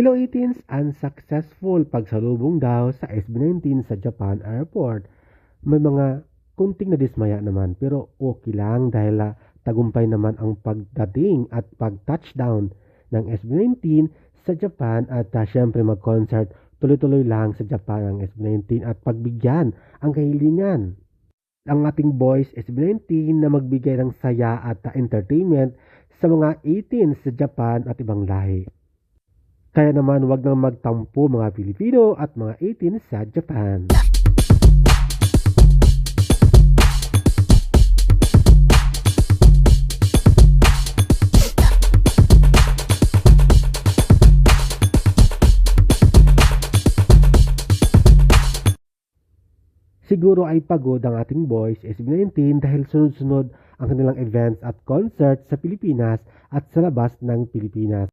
Hello 18s, unsuccessful pagsalubong daw sa SB19 sa Japan Airport. May mga kunting nadismaya naman pero okay lang dahil ah, tagumpay naman ang pagdating at pag-touchdown ng SB19 sa Japan at uh, syempre mag-concert tuloy-tuloy lang sa Japan ang SB19 at pagbigyan ang kahilingan ang ating boys SB19 na magbigay ng saya at uh, entertainment sa mga 18 sa Japan at ibang lahi. Kaya naman wag nang magtampo mga Pilipino at mga 18 sa Japan. Siguro ay pagod ang ating boys SB19 dahil sunod-sunod ang kanilang events at concerts sa Pilipinas at sa labas ng Pilipinas.